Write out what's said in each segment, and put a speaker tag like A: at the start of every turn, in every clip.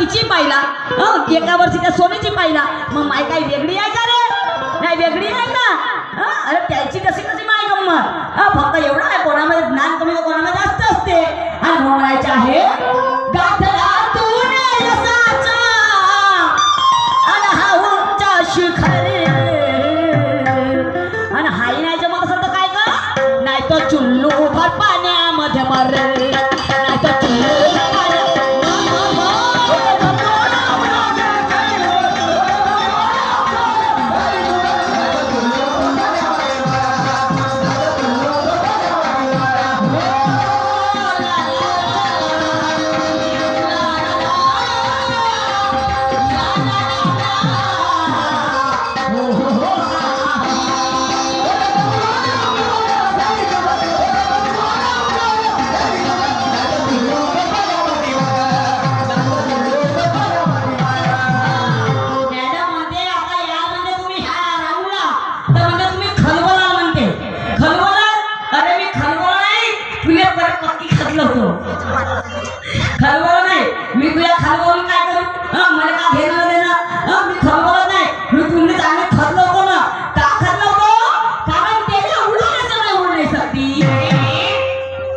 A: तिची पाहिला. एका वर्षी त्या सोनीची पाहिला. मग माय काय वेगळी आहे का रे? नाही वेगळी आहे का? अरे त्याची कशी कशी माय गम्मत फक्त एवढं आहे कोणामध्ये ज्ञान कमी कोणामध्ये जास्त असते. आणि म्हणायचं आहे.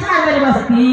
A: ಚಾವರಿ ಬಸ್ತಿ